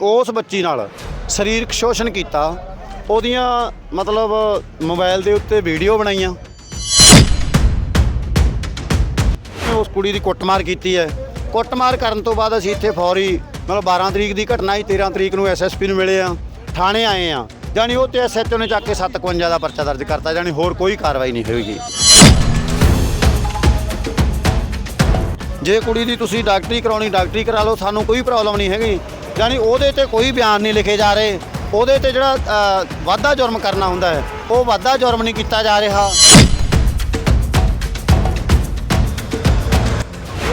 ਉਸ ਬੱਚੀ ਨਾਲ ਸਰੀਰਕ ਸ਼ੋਸ਼ਣ ਕੀਤਾ, ਉਹਦੀਆਂ ਮਤਲਬ ਮੋਬਾਈਲ ਦੇ ਉੱਤੇ ਵੀਡੀਓ ਬਣਾਈਆਂ। ਉਸ ਕੁੜੀ ਦੀ ਕੁੱਟਮਾਰ ਕੀਤੀ ਹੈ। ਕੁੱਟਮਾਰ ਕਰਨ ਤੋਂ ਬਾਅਦ ਅਸੀਂ ਇੱਥੇ ਫੌਰੀ ਮਤਲਬ 12 ਤਰੀਕ ਦੀ ਘਟਨਾ ਹੀ 13 ਤਰੀਕ ਨੂੰ ਐਸਐਸਪੀ ਨੂੰ ਮਿਲੇ ਆ ਥਾਣੇ ਆਏ ਆ ਜਾਣੀ ਉਹ ਤੇ ਐਸਐਚਓ ਨੇ ਚੱਕ ਕੇ 751 ਦਾ ਪਰਚਾ ਦਰਜ ਕਰਤਾ ਜਾਣੀ ਹੋਰ ਕੋਈ ਕਾਰਵਾਈ ਨਹੀਂ ਹੋਏਗੀ ਜੇ ਕੁੜੀ ਦੀ ਤੁਸੀਂ ਡਾਕਟਰੀ ਕਰਾਉਣੀ, ਡਾਕਟਰੀ ਕਰਾ ਲਓ, ਸਾਨੂੰ ਕੋਈ ਪ੍ਰੋਬਲਮ ਨਹੀਂ ਹੈਗੀ। ਯਾਨੀ ਉਹਦੇ ਤੇ ਕੋਈ ਬਿਆਨ ਨਹੀਂ ਲਿਖੇ ਜਾ ਰਹੇ। ਉਹਦੇ ਤੇ ਜਿਹੜਾ ਵਾਧਾ ਜੁਰਮ ਕਰਨਾ ਹੁੰਦਾ ਹੈ, ਉਹ ਵਾਧਾ ਜੁਰਮ ਨਹੀਂ ਕੀਤਾ ਜਾ ਰਿਹਾ।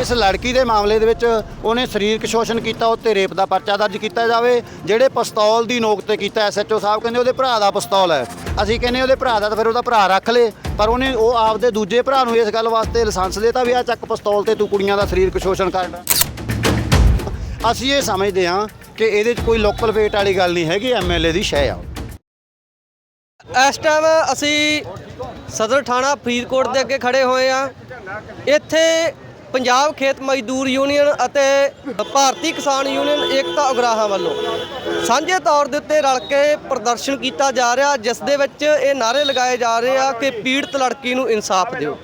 ਇਸ ਲੜਕੀ ਦੇ ਮਾਮਲੇ ਦੇ ਵਿੱਚ ਉਹਨੇ ਸਰੀਰਕ ਸ਼ੋਸ਼ਣ ਕੀਤਾ ਉਹ 'ਤੇ ਰੇਪ ਦਾ ਪਰਚਾ ਦਰਜ ਕੀਤਾ ਜਾਵੇ। ਜਿਹੜੇ ਪਿਸਤੌਲ ਦੀ ਨੋਕ ਤੇ ਕੀਤਾ ਐਸਐਚਓ ਸਾਹਿਬ ਕਹਿੰਦੇ ਉਹਦੇ ਭਰਾ ਦਾ ਪਿਸਤੌਲ ਹੈ। ਅਸੀਂ ਕਹਿੰਦੇ ਉਹਦੇ ਭਰਾ ਦਾ ਤਾਂ ਫਿਰ ਉਹਦਾ ਭਰਾ ਰੱਖ ਲੇ, ਪਰ ਉਹਨੇ ਉਹ ਆਪਦੇ ਦੂਜੇ ਭਰਾ ਨੂੰ ਇਸ ਗੱਲ ਵਾਸਤੇ ਲਾਇਸੈਂਸ ਦੇਤਾ ਵੀ ਆ, ਚੱਕ ਪਿਸਤੌਲ ਤੇ ਤੂੰ ਕੁੜੀਆਂ ਦਾ ਸਰੀਰਕ ਸ਼ੋਸ਼ਣ ਕਰਦਾ ਅਸੀਂ ਇਹ ਸਮਝਦੇ ਹਾਂ ਕਿ ਇਹਦੇ 'ਚ ਕੋਈ ਲੋਕਲ ਵੇਟ ਵਾਲੀ ਗੱਲ ਨਹੀਂ ਹੈਗੀ ਐਮਐਲਏ ਦੀ ਸ਼ੈ ਆ। ਇਸ ਟਾਈਮ ਅਸੀਂ ਸਦਰ ਥਾਣਾ ਫਰੀਦਕੋਟ ਦੇ ਅੱਗੇ ਖੜੇ ਹੋਏ ਆ ਇੱਥੇ ਪੰਜਾਬ ਖੇਤ ਮਜ਼ਦੂਰ ਯੂਨੀਅਨ ਅਤੇ ਭਾਰਤੀ ਕਿਸਾਨ ਯੂਨੀਅਨ ਏਕਤਾ ਉਗਰਾਹਾਂ ਵੱਲੋਂ ਸਾਂਝੇ ਤੌਰ ਦੇ ਉੱਤੇ ਰਲ ਕੇ ਪ੍ਰਦਰਸ਼ਨ ਕੀਤਾ ਜਾ ਰਿਹਾ, ਜਿਸ ਦੇ ਵਿੱਚ ਇਹ ਨਾਰੇ ਲਗਾਏ ਜਾ ਰਹੇ ਆ ਕਿ ਪੀੜਤ ਲੜਕੀ ਨੂੰ ਇਨਸਾਫ ਦਿਓ।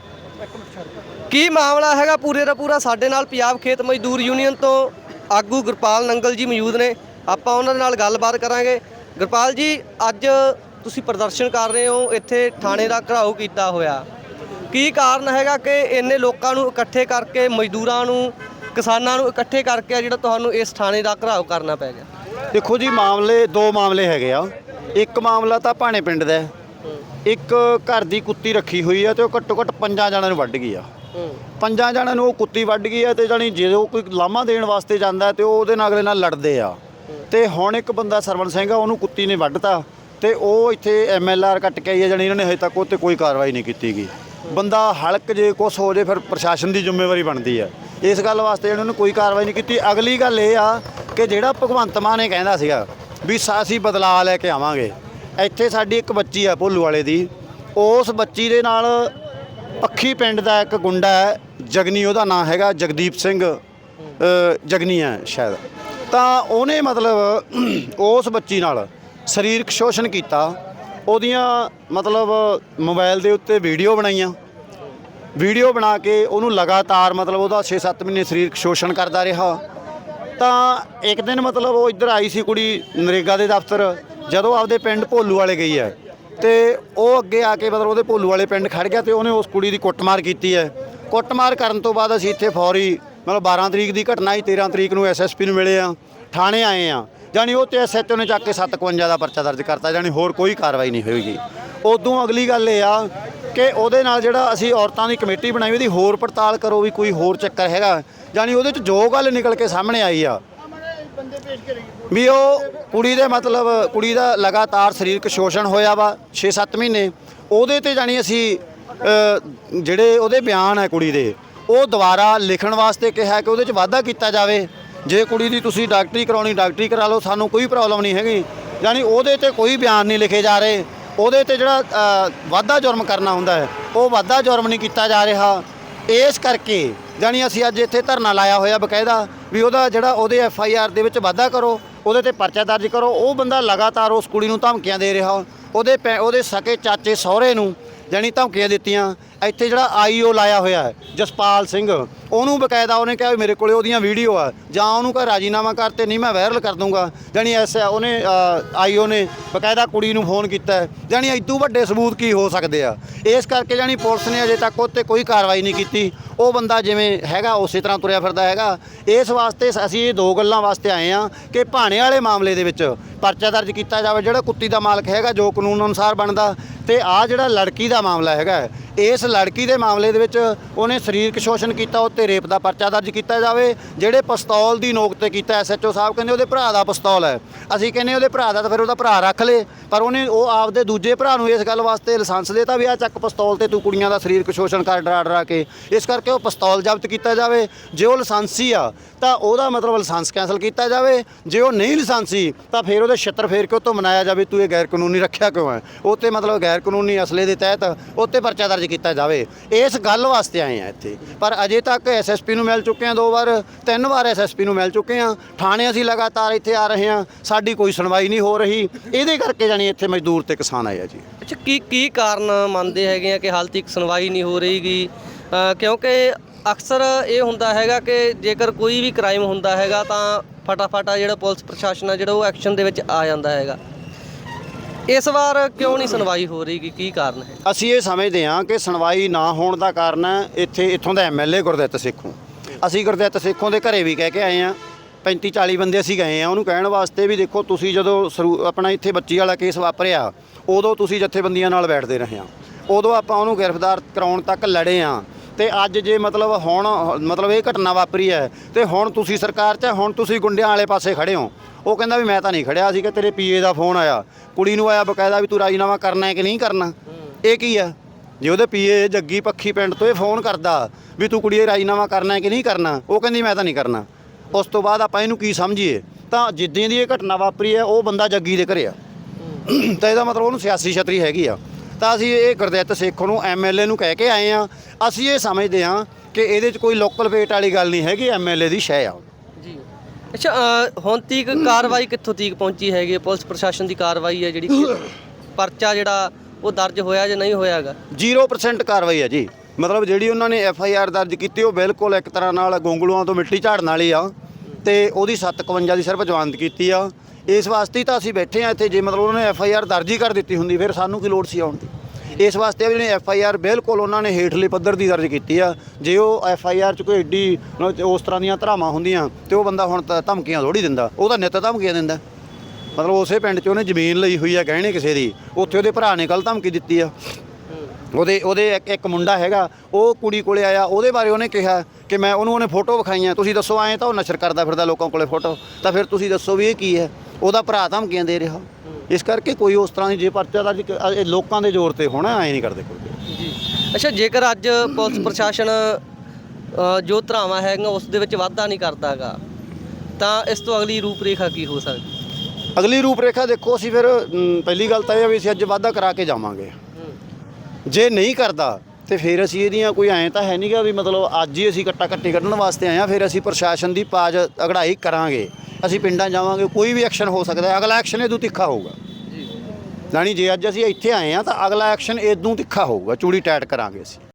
ਕੀ ਮਾਮਲਾ ਹੈਗਾ ਪੂਰੇ ਦਾ ਪੂਰਾ ਸਾਡੇ ਨਾਲ ਪੰਜਾਬ ਖੇਤ ਮਜ਼ਦੂਰ ਯੂਨੀਅਨ ਤੋਂ? ਆਗੂ ਗੁਰਪਾਲ ਨੰਗਲ ਜੀ ਮੌਜੂਦ ਨੇ। ਆਪਾਂ ਉਹਨਾਂ ਦੇ ਨਾਲ ਗੱਲਬਾਤ ਕਰਾਂਗੇ। ਗੁਰਪਾਲ ਜੀ, ਅੱਜ ਤੁਸੀਂ ਪ੍ਰਦਰਸ਼ਨ ਕਰ ਰਹੇ ਹੋ। ਇੱਥੇ ਥਾਣੇ ਦਾ ਘਰਾਓ ਕੀਤਾ ਹੋਇਆ। ਕੀ ਕਾਰਨ ਹੈਗਾ ਕਿ ਇੰਨੇ ਲੋਕਾਂ ਨੂੰ ਇਕੱਠੇ ਕਰਕੇ, ਮਜ਼ਦੂਰਾਂ ਨੂੰ, ਕਿਸਾਨਾਂ ਨੂੰ ਇਕੱਠੇ ਕਰਕੇ ਆ ਜਿਹੜਾ ਤੁਹਾਨੂੰ ਇਸ ਥਾਣੇ ਦਾ ਘਰਾਓ ਕਰਨਾ ਪੈ ਗਿਆ? ਦੇਖੋ ਜੀ, ਮਾਮਲੇ, ਦੋ ਮਾਮਲੇ ਹੈਗੇ ਆ। ਇੱਕ ਮਾਮਲਾ ਤਾਂ ਭਾਣੇ ਪਿੰਡ ਦਾ ਇੱਕ ਘਰ ਦੀ ਕੁੱਤੀ ਰੱਖੀ ਹੋਈ ਆ ਤੇ ਉਹ ਘੱਟੋ ਘੱਟ ਪੰਜਾਂ ਜਣਾਂ ਨੂੰ ਵੱਢ ਗਈ ਆ। ਪੰਜਾਂ ਜਣਾਂ ਨੂੰ ਉਹ ਕੁੱਤੀ ਵੱਢ ਗਈ ਹੈ ਤੇ ਜਾਣੀ ਜਦੋਂ ਕੋਈ ਲਾਮਾ ਦੇਣ ਵਾਸਤੇ ਜਾਂਦਾ ਹੈ ਤੇ ਉਹ ਉਹਦੇ ਨਾਲ ਅਗਲੇ ਨਾਲ ਲੜਦੇ ਆ। ਤੇ ਹੁਣ ਇੱਕ ਬੰਦਾ ਸਰਵਣ ਸਿੰਘ ਆ, ਉਹਨੂੰ ਕੁੱਤੀ ਨੇ ਵੱਢਤਾ ਤੇ ਉਹ ਇੱਥੇ ਐਮਐਲਆਰ ਕੱਟ ਕੇ ਆਈ ਹੈ, ਜਾਣੀ ਇਹਨਾਂ ਨੇ ਹਜੇ ਤੱਕ ਉਹ ਤੇ ਕੋਈ ਕਾਰਵਾਈ ਨਹੀਂ ਕੀਤੀ ਗਈ ਬੰਦਾ ਹਲਕ ਜੇ ਕੁਛ ਹੋ ਜੇ ਫਿਰ ਪ੍ਰਸ਼ਾਸਨ ਦੀ ਜ਼ਿੰਮੇਵਾਰੀ ਬਣਦੀ ਹੈ। ਇਸ ਗੱਲ ਵਾਸਤੇ ਇਹਨਾਂ ਨੇ ਕੋਈ ਕਾਰਵਾਈ ਨਹੀਂ ਕੀਤੀ। ਅਗਲੀ ਗੱਲ ਇਹ ਆ ਕਿ ਜਿਹੜਾ ਭਗਵੰਤ ਮਾਨ ਨੇ ਕਹਿੰਦਾ ਸੀਗਾ ਵੀ ਸਾ- ਅਸੀਂ ਬਦਲਾਅ ਲੈ ਕੇ ਆਵਾਂਗੇ, ਇੱਥੇ ਸਾਡੀ ਇੱਕ ਬੱਚੀ ਆ ਭੋਲੂ ਵਾਲੇ ਦੀ, ਉਸ ਬੱਚੀ ਦੇ ਨਾਲ ਪੱਖੀ ਪਿੰਡ ਦਾ ਇੱਕ ਗੁੰਡਾ ਹੈ, ਜਗਨੀ, ਉਹਦਾ ਨਾਂ ਹੈਗਾ ਜਗਦੀਪ ਸਿੰਘ ਜਗਨੀ ਹੈ ਸ਼ਾਇਦ। ਤਾਂ ਉਹਨੇ ਮਤਲਬ ਉਸ ਬੱਚੀ ਨਾਲ ਸਰੀਰਕ ਸ਼ੋਸ਼ਣ ਕੀਤਾ। ਉਹਦੀਆਂ ਮਤਲਬ ਮੋਬਾਈਲ ਦੇ ਉੱਤੇ ਵੀਡੀਓ ਬਣਾਈਆਂ। ਵੀਡੀਓ ਬਣਾ ਕੇ ਉਹਨੂੰ ਲਗਾਤਾਰ ਮਤਲਬ ਉਹਦਾ 6-7 ਮਹੀਨੇ ਸਰੀਰਕ ਸ਼ੋਸ਼ਣ ਕਰਦਾ ਰਿਹਾ। ਤਾਂ ਇੱਕ ਦਿਨ ਮਤਲਬ ਉਹ ਇੱਧਰ ਆਈ ਸੀ ਕੁੜੀ ਨਰੇਗਾ ਦੇ ਦਫ਼ਤਰ, ਜਦੋਂ ਆਪਦੇ ਪਿੰਡ ਭੋਲੂ ਵਾਲੇ ਗਈ ਹੈ। ਤੇ ਉਹ ਅੱਗੇ ਆ ਕੇ ਮਤਲਬ ਉਹਦੇ ਭੋਲੂ ਵਾਲੇ ਪਿੰਡ ਖੜ ਗਿਆ ਤੇ ਉਹਨੇ ਉਸ ਕੁੜੀ ਦੀ ਕੁੱਟਮਾਰ ਕੀਤੀ ਹੈ। ਕੁੱਟਮਾਰ ਕਰਨ ਤੋਂ ਬਾਅਦ ਅਸੀਂ ਇੱਥੇ ਫੌਰੀ ਮਤਲਬ 12 ਤਰੀਕ ਦੀ ਘਟਨਾ ਸੀ 13 ਤਰੀਕ ਨੂੰ ਐਸਐਸਪੀ ਨੂੰ ਮਿਲੇ ਆ ਥਾਣੇ ਆਏ ਆ ਜਾਣੀ ਉਹ ਤੇ ਐਸਐਚਓ ਨੇ ਚੱਕ ਕੇ 751 ਦਾ ਪਰਚਾ ਦਰਜ ਕਰਤਾ ਜਾਣੀ ਹੋਰ ਕੋਈ ਕਾਰਵਾਈ ਨਹੀਂ ਹੋਈ ਜੀ ਉਦੋਂ ਅਗਲੀ ਗੱਲ ਇਹ ਆ ਕਿ ਉਹਦੇ ਨਾਲ ਜਿਹੜਾ ਅਸੀਂ ਔਰਤਾਂ ਦੀ ਕਮੇਟੀ ਬਣਾਈ, ਉਹਦੀ ਹੋਰ ਪੜਤਾਲ ਕਰੋ ਵੀ ਕੋਈ ਹੋਰ ਚੱਕਰ ਹੈਗਾ। ਜਾਣੀ ਉਹਦੇ ਚ ਜੋ ਗੱਲ ਨਿਕਲ ਕੇ ਸਾਹਮਣੇ ਆਈ ਆ ਵੀ ਉਹ ਕੁੜੀ ਦੇ ਮਤਲਬ ਕੁੜੀ ਦਾ ਲਗਾਤਾਰ ਸਰੀਰਕ ਸ਼ੋਸ਼ਣ ਹੋਇਆ ਵਾ 6-7 ਮਹੀਨੇ। ਉਹਦੇ ਤੇ ਜਾਣੀ ਅਸੀਂ ਜਿਹੜੇ ਉਹਦੇ ਬਿਆਨ ਹੈ ਕੁੜੀ ਦੇ ਉਹ ਦੁਬਾਰਾ ਲਿਖਣ ਵਾਸਤੇ ਕਿਹਾ ਕਿ ਉਹਦੇ ਚ ਵਾਧਾ ਕੀਤਾ ਜਾਵੇ। ਜੇ ਕੁੜੀ ਦੀ ਤੁਸੀਂ ਡਾਕਟਰੀ ਕਰਾਉਣੀ ਡਾਕਟਰੀ ਕਰਾ ਲਓ ਸਾਨੂੰ ਕੋਈ ਪ੍ਰੋਬਲਮ ਨਹੀਂ ਹੈਗੀ। ਜਾਣੀ ਉਹਦੇ ਤੇ ਕੋਈ ਬਿਆਨ ਨਹੀਂ ਲਿਖੇ ਜਾ ਰਹੇ। ਉਹਦੇ ਤੇ ਜਿਹੜਾ ਅ, ਵਾਧਾ ਜੁਰਮ ਕਰਨਾ ਹੁੰਦਾ ਹੈ ਉਹ ਵਾਧਾ ਜੁਰਮ ਨਹੀਂ ਕੀਤਾ ਜਾ ਰਿਹਾ। ਇਸ ਕਰਕੇ ਜਾਣੀ ਅਸੀਂ ਅੱਜ ਇੱਥੇ ਧਰਨਾ ਲਾਇਆ ਹੋਇਆ ਬਕਾਇਦਾ ਵੀ ਉਹਦਾ ਜਿਹੜਾ ਉਹਦੇ ਐਫ ਆਈ ਆਰ ਦੇ ਵਿੱਚ ਵਾਧਾ ਕਰੋ, ਉਹਦੇ ਤੇ ਪਰਚਾ ਦਰਜ ਕਰੋ, ਉਹ ਬੰਦਾ ਲਗਾਤਾਰ ਉਸ ਕੁੜੀ ਨੂੰ ਧਮਕੀਆਂ ਦੇ ਰਿਹਾ, ਉਹਦੇ ਪੈ- ਉਹਦੇ ਸਕੇ ਚਾਚੇ ਸਹੁਰੇ ਨੂੰ ਜਾਣੀ ਧਮਕੀਆਂ ਦਿੱਤੀਆਂ। ਇੱਥੇ ਜਿਹੜਾ ਆਈਓ ਲਾਇਆ ਹੋਇਆ ਹੈ, ਜਸਪਾਲ ਸਿੰਘ, ਉਹਨੂੰ ਬਕਾਇਦਾ ਉਹਨੇ ਕਿਹਾ ਵੀ ਮੇਰੇ ਕੋਲੇ ਉਹਦੀਆਂ ਵੀਡੀਓ ਆ। ਜਾਂ ਉਹਨੂੰ ਕਹ ਰਾਜੀਨਾਮਾ ਕਰ ਤੇ ਨਹੀਂ ਮੈਂ ਵਾਇਰਲ ਕਰ ਦੂੰਗਾ। ਜਾਣੀ ਐਸਾ ਉਹਨੇ ਆਈਓ ਨੇ ਬਕਾਇਦਾ ਕੁੜੀ ਨੂੰ ਫੋਨ ਕੀਤਾ ਹੈ। ਜਾਣੀ ਇਦੋਂ ਵੱਡੇ ਸਬੂਤ ਕੀ ਹੋ ਸਕਦੇ ਆ? ਇਸ ਕਰਕੇ ਜਾਣੀ ਪੁਲਿਸ ਨੇ ਅਜੇ ਤੱਕ ਉੱਤੇ ਕੋਈ ਕਾਰਵਾਈ ਨਹੀਂ ਕੀਤੀ। ਉਹ ਬੰਦਾ ਜਿਵੇਂ ਹੈਗਾ, ਉਸੇ ਤਰ੍ਹਾਂ ਤੁਰਿਆ ਫਿਰਦਾ ਹੈਗਾ। ਇਸ ਵਾਸਤੇ ਅਸੀਂ ਇਹ ਦੋ ਗੱਲਾਂ ਵਾਸਤੇ ਆਏ ਆ ਕਿ ਭਾਣੇ ਵਾਲੇ ਮਾਮਲੇ ਦੇ ਵਿੱਚ ਪਰਚਾ ਦਰਜ ਕੀਤਾ ਜਾਵੇ। ਜਿਹੜਾ ਕੁੱਤੀ ਦਾ ਮਾਲਕ ਹੈਗਾ, ਜੋ ਕਾਨੂੰਨ ਅਨੁਸਾਰ ਬਣਦਾ ਤੇ ਆ ਜਿਹੜਾ ਲੜਕੀ ਦਾ ਮਾਮਲਾ ਹੈਗਾ ਹੈ, ਇਸ ਲੜਕੀ ਦੇ ਮਾਮਲੇ ਦੇ ਵਿੱਚ ਉਹਨੇ ਸਰੀਰਕ ਸ਼ੋਸ਼ਣ ਕੀਤਾ ਉੱਤੇ ਰੇਪ ਦਾ ਪਰਚਾ ਦਰਜ ਕੀਤਾ ਜਾਵੇ ਜਿਹੜੇ ਪਿਸਤੌਲ ਦੀ ਨੋਕ ਤੇ ਕੀਤਾ ਐਸਐਚਓ ਸਾਹਿਬ ਕਹਿੰਦੇ ਉਹਦੇ ਭਰਾ ਦਾ ਪਿਸਤੌਲ ਹੈ। ਅਸੀਂ ਕਹਿੰਦੇ ਉਹਦੇ ਭਰਾ ਦਾ ਤਾਂ ਫਿਰ ਉਹਦਾ ਭਰਾ ਰੱਖ ਲੇ ਪਰ ਉਹਨੇ ਉਹ ਆਪਦੇ ਦੂਜੇ ਭਰਾ ਨੂੰ ਇਸ ਗੱਲ ਵਾਸਤੇ ਲਾਇਸੈਂਸ ਦੇਤਾ ਵੀ ਆ ਚੱਕ ਪਿਸਤੌਲ ਤੇ ਤੂੰ ਕੁੜੀਆਂ ਦਾ ਸਰੀਰਕ ਸ਼ੋਸ਼ਣ ਕਰ ਡਰਾ ਡਰਾ ਕੇ। ਇਸ ਕਰਕੇ ਉਹ ਪਿਸਤੌਲ ਜ਼ਬਤ ਕੀਤਾ ਜਾਵੇ। ਜੇ ਉਹ ਲਾਇਸੈਂਸੀ ਆ ਤਾਂ ਉਹਦਾ ਮਤਲਬ ਲਾਇਸੈਂਸ ਕੈਂਸਲ ਕੀਤਾ ਜਾਵੇ। ਜੇ ਉਹ ਨਹੀਂ ਲਾਇਸੈਂਸੀ ਤਾਂ ਫਿਰ ਉਹਦੇ ਉਹਦੇ ਛਿੱਤਰ ਫੇਰ ਕੇ ਉਹ ਤੋਂ ਮਨਾਇਆ ਜਾਵੇ? ਤੂੰ ਇਹ ਗੈਰ ਕਾਨੂੰਨੀ ਰੱਖਿਆ ਕਿਉਂ ਹੈ? ਉਹ ਤੇ ਮਤਲਬ ਗੈਰ ਕਾਨੂੰਨੀ ਅਸਲੇ ਦੇ ਤਹਿਤ ਉਹ ਪਰਚਾ ਦਰਜ ਕੀਤਾ ਜਾਵੇ। ਇਸ ਗੱਲ ਵਾਸਤੇ ਆਏ ਆ ਇੱਥੇ। ਪਰ ਅਜੇ ਤੱਕ ਐਸਐਸਪੀ ਨੂੰ ਮਿਲ ਚੁੱਕੇ ਆ ਦੋ ਵਾਰ ਤਿੰਨ ਵਾਰ ਐਸਐਸਪੀ ਨੂੰ ਮਿਲ ਚੁੱਕੇ ਆ। ਥਾਣੇ ਅਸੀਂ ਲਗਾਤਾਰ ਇੱਥੇ ਆ ਰਹੇ ਆ ਸਾਡੀ ਕੋਈ ਸੁਣਵਾਈ ਨਹੀਂ ਹੋ ਰਹੀ। ਇਹਦੇ ਕਰਕੇ ਜਾਣੀ ਇੱਥੇ ਮਜ਼ਦੂਰ ਤੇ ਕਿਸਾਨ ਆਏ ਆ ਜੀ। ਅੱਛਾ ਕੀ ਕੀ ਕਾਰਨ ਮੰਨਦੇ ਹੈਗੇ ਆ ਕਿ ਹਾਲ ਤੱਕ ਸੁਣਵਾਈ ਨਹੀਂ ਹੋ ਰਹੀਗੀ? ਅ, ਕਿਉਂਕਿ ਅਕਸਰ ਇਹ ਹੁੰਦਾ ਹੈਗਾ ਕਿ ਜੇਕਰ ਕੋਈ ਵੀ ਕ੍ਰਾਈਮ ਹੁੰਦਾ ਹੈਗਾ ਤਾਂ ਫਟਾਫਟ ਆ ਜਿਹੜਾ ਪੁਲਿਸ ਪ੍ਰਸ਼ਾਸਨ ਆ ਜਿਹੜਾ ਉਹ ਐਕਸ਼ਨ ਦੇ ਵਿੱਚ ਆ ਜਾਂਦਾ ਹੈਗਾ। ਇਸ ਵਾਰ ਕਿਉਂ ਨਹੀਂ ਸੁਣਵਾਈ ਹੋ ਰਹੀ? ਕੀ ਕਾਰਨ ਹੈ? ਅਸੀਂ ਇਹ ਸਮਝਦੇ ਹਾਂ ਕਿ ਸੁਣਵਾਈ ਨਾ ਹੋਣ ਦਾ ਕਾਰਨ ਇੱਥੇ ਇੱਥੋਂ ਦਾ ਐਮਐਲਏ ਗੁਰਦਿੱਤ ਸੇਖੋਂ। ਅਸੀਂ ਗੁਰਦਿੱਤ ਸੇਖੋਂ ਦੇ ਘਰੇ ਵੀ ਕਹਿ ਕੇ ਆਏ ਹਾਂ। 35 40 ਬੰਦੇ ਅਸੀਂ ਗਏ ਆ ਉਹਨੂੰ ਕਹਿਣ ਵਾਸਤੇ ਵੀ ਦੇਖੋ ਤੁਸੀਂ ਜਦੋਂ ਸਰੂ- ਆਪਣਾ ਇੱਥੇ ਬੱਚੀ ਵਾਲਾ ਕੇਸ ਵਾਪਰਿਆ ਉਦੋਂ ਤੁਸੀਂ ਜਥੇਬੰਦੀਆਂ ਨਾਲ ਬੈਠਦੇ ਰਹੇ ਆ ਉਦੋਂ ਆਪਾਂ ਉਹਨੂੰ ਗ੍ਰਿਫਤਾਰ ਕਰਾਉਣ ਤੱਕ ਲੜੇ ਆ ਤੇ ਅੱਜ ਜੇ ਮਤਲਬ ਹੁਣ ਮਤਲਬ ਇਹ ਘਟਨਾ ਵਾਪਰੀ ਹੈ ਤੇ ਹੁਣ ਤੁਸੀਂ ਸਰਕਾਰ 'ਚ ਹੈ, ਹੁਣ ਤੁਸੀਂ ਗੁੰਡਿਆਂ ਵਾਲੇ ਪਾਸੇ ਖੜੇ ਹੋ। ਉਹ ਕਹਿੰਦਾ ਵੀ ਮੈਂ ਤਾਂ ਨਹੀਂ ਖੜਿਆ ਸੀ ਕਿ ਤੇਰੇ ਪੀਏ ਦਾ ਫੋਨ ਆਇਆ। ਕੁੜੀ ਨੂੰ ਆਇਆ ਬਕਾਇਦਾ ਵੀ ਤੂੰ ਰਾਜੀਨਾਮਾ ਕਰਨਾ ਹੈ ਕਿ ਨਹੀਂ ਕਰਨਾ? ਇਹ ਕੀ ਆ? ਜੇ ਉਹਦੇ ਪੀਏ ਜੱਗੀ ਪੱਖੀ ਪਿੰਡ ਤੋਂ ਇਹ ਫੋਨ ਕਰਦਾ ਵੀ ਤੂੰ ਕੁੜੀਏ ਰਾਜੀਨਾਮਾ ਕਰਨਾ ਹੈ ਕਿ ਨਹੀਂ ਕਰਨਾ ਉਹ ਕਹਿੰਦੀ ਮੈਂ ਤਾਂ ਨਹੀਂ ਕਰਨਾ। ਉਸ ਤੋਂ ਬਾਅਦ ਆਪਾਂ ਇਹਨੂੰ ਕੀ ਸਮਝੀਏ? ਤਾਂ ਜਿੱਦਾਂ ਦੀ ਇਹ ਘਟਨਾ ਵਾਪਰੀ ਹੈ ਉਹ ਬੰਦਾ ਜੱਗੀ ਦੇ ਘਰੇ ਆ। ਤਾਂ ਇਹਦਾ ਮਤਲਬ ਉਹਨੂੰ ਸਿਆਸੀ ਛਤਰੀ ਹੈਗੀ ਆ। ਤਾਂ ਅਸੀਂ ਇਹ ਗੁਰਦਿੱਤ ਸੇਖੋਂ ਨੂੰ ਐਮਐਲਏ ਨੂੰ ਕਹਿ ਕੇ ਆਏ ਆ। ਅਸੀਂ ਇਹ ਸਮਝਦੇ ਆ ਕਿ ਇਹਦੇ 'ਚ ਕੋਈ ਲੋਕਲ ਵੇਟ ਵਾਲੀ ਗੱਲ ਨਹੀਂ ਹੈਗੀ ਐਮਐਲਏ ਦੀ ਸ਼ੈ ਆ। ਅੱਛਾ ਅ, ਹੁਣ ਤੀਕ ਕਾਰਵਾਈ ਕਿੱਥੋਂ ਤੀਕ ਪਹੁੰਚੀ ਹੈਗੀ? ਹੈ? ਪੁਲਿਸ ਪ੍ਰਸ਼ਾਸਨ ਦੀ ਕਾਰਵਾਈ ਹੈ ਜਿਹੜੀ ਕਿ ਪਰਚਾ ਜਿਹੜਾ ਉਹ ਦਰਜ ਹੋਇਆ ਜਾਂ ਨਹੀਂ ਹੋਇਆਗਾ 0% ਕਾਰਵਾਈ ਹੈ ਜੀ। ਮਤਲਬ ਜਿਹੜੀ ਉਹਨਾਂ ਨੇ ਐਫ ਆਈ ਆਰ ਦਰਜ ਕੀਤੀ ਉਹ ਬਿਲਕੁਲ ਇੱਕ ਤਰ੍ਹਾਂ ਨਾਲ ਗੋਂਗਲੂਆਂ ਤੋਂ ਮਿੱਟੀ ਝਾੜਨ ਵਾਲੀ ਆ ਤੇ ਉਹਦੀ 751 ਦੀ ਸਿਰਫ ਜਵਾਨਦ ਕੀਤੀ ਆ। ਇਸ ਵਾਸਤੇ ਹੀ ਤਾਂ ਅਸੀਂ ਬੈਠੇ ਆ ਇੱਥੇ ਜੇ ਮਤਲਬ ਉਹਨਾਂ ਨੇ ਐਫ ਆਈ ਆਰ ਦਰਜ ਹੀ ਕਰ ਦਿੱਤੀ ਹੁੰਦੀ ਫਿਰ ਸਾਨੂੰ ਕੀ ਲੋੜ ਸੀ ਆਉਣ ਦੀ? ਇਸ ਵਾਸਤੇ ਵੀ ਜਿਹੜੀ ਐਫ ਆਈ ਆਰ ਬਿਲਕੁਲ ਉਹਨਾਂ ਨੇ ਹੇਠਲੇ ਪੱਧਰ ਦੀ ਦਰਜ ਕੀਤੀ ਆ। ਜੇ ਉਹ ਐਫ ਆਈ ਆਰ ਚ ਕੋਈ ਏਡੀ ਉਸ ਤਰ੍ਹਾਂ ਦੀਆਂ ਧਰਾਵਾਂ ਹੁੰਦੀਆਂ ਤੇ ਉਹ ਬੰਦਾ ਹੁਣ ਤਾਂ ਧਮਕੀਆਂ ਥੋੜੀ ਦਿੰਦਾ। ਉਹ ਤਾਂ ਨਿੱਤ ਧਮਕੀਆਂ ਦਿੰਦਾ। ਮਤਲਬ ਉਸੇ ਪਿੰਡ 'ਚ ਉਹਨੇ ਜ਼ਮੀਨ ਲਈ ਹੋਈ ਆ ਗਹਿਣੇ ਕਿਸੇ ਦੀ। ਉੱਥੇ ਉਹਦੇ ਭਰਾ ਨੇ ਕੱਲ ਧਮਕੀ ਦਿੱਤੀ ਆ। ਉਹਦੇ ਉਹਦੇ ਇੱਕ ਇੱਕ ਮੁੰਡਾ ਹੈਗਾ, ਉਹ ਕੁੜੀ ਕੋਲੇ ਆਇਆ, ਉਹਦੇ ਬਾਰੇ ਉਹਨੇ ਕਿਹਾ ਕਿ ਮੈਂ ਉਹਨੂੰ ਉਹਨੇ ਫੋਟੋ ਵਿਖਾਈਆਂ, ਤੁਸੀਂ ਦੱਸੋ ਐਂ ਤਾਂ ਉਹ ਨਸ਼ਰ ਕਰਦਾ ਫਿਰਦਾ ਲੋਕਾਂ ਕੋਲੇ ਫੋਟੋ। ਤਾਂ ਫਿਰ ਤੁਸੀਂ ਦੱਸੋ ਵੀ ਇਹ ਕੀ ਹੈ? ਉਹਦਾ ਭਰਾ ਧਮਕੀਆਂ ਦੇ ਰਿਹਾ। ਇਸ ਕਰਕੇ ਕੋਈ ਉਸ ਤਰ੍ਹਾਂ ਦੀ ਜੇ ਪਰਚਾ ਦਰਜ ਕ- ਇਹ ਲੋਕਾਂ ਦੇ ਜ਼ੋਰ ਤੇ ਹੋਣਾ ਐਂ ਨਹੀਂ ਕਰਦੇ ਕੋਈ। ਜੀ। ਅੱਛਾ ਜੇਕਰ ਅੱਜ ਪੁਲਿਸ ਪ੍ਰਸ਼ਾਸਨ ਅ, ਜੋ ਧਰਾਵਾਂ ਹੈਗੀਆਂ ਉਸ ਦੇ ਵਿੱਚ ਵਾਧਾ ਨਹੀਂ ਕਰਦਾਗਾ ਤਾਂ ਇਸ ਤੋਂ ਅਗਲੀ ਰੂਪਰੇਖਾ ਕੀ ਹੋ ਸਕਦੀ? ਅਗਲੀ ਰੂਪਰੇਖਾ ਦੇਖੋ ਅਸੀਂ ਫਿਰ ਪਹਿਲੀ ਗੱਲ ਤਾਂ ਇਹ ਆ ਵੀ ਅਸੀਂ ਅੱਜ ਵਾਅਦਾ ਕਰਾ ਕੇ ਜਾਵਾਂਗੇ। ਜੇ ਨਹੀਂ ਕਰਦਾ ਤੇ ਫਿਰ ਅਸੀਂ ਇਹਦੀਆਂ ਕੋਈ ਐਂ ਤਾਂ ਹੈ ਨਹੀਂਗਾ ਵੀ ਮਤਲਬ ਅੱਜ ਹੀ ਅਸੀਂ ਕੱਟਾ ਕੱਟੀ ਕੱਢਣ ਵਾਸਤੇ ਆਏ ਆ ਫਿਰ ਅਸੀਂ ਪ੍ਰਸ਼ਾਸਨ ਦੀ ਪਾਜ ਅਗੜਾਈ ਕਰਾਂਗੇ। ਅਸੀਂ ਪਿੰਡਾਂ ਜਾਵਾਂਗੇ ਕੋਈ ਵੀ ਐਕਸ਼ਨ ਹੋ ਸਕਦਾ ਹੈ ਅਗਲਾ ਐਕਸ਼ਨ ਇਹਦੋਂ ਤਿੱਖਾ ਹੋਊਗਾ। ਜਾਣੀ ਜੇ ਅੱਜ ਅਸੀਂ ਇੱਥੇ ਆਏ ਆ ਤਾਂ ਅਗਲਾ ਐਕਸ਼ਨ ਇਦੋਂ ਤਿੱਖਾ ਹੋਊਗਾ, ਚੂੜੀ ਟਾਈਟ ਕਰਾਂਗੇ ਅਸੀਂ।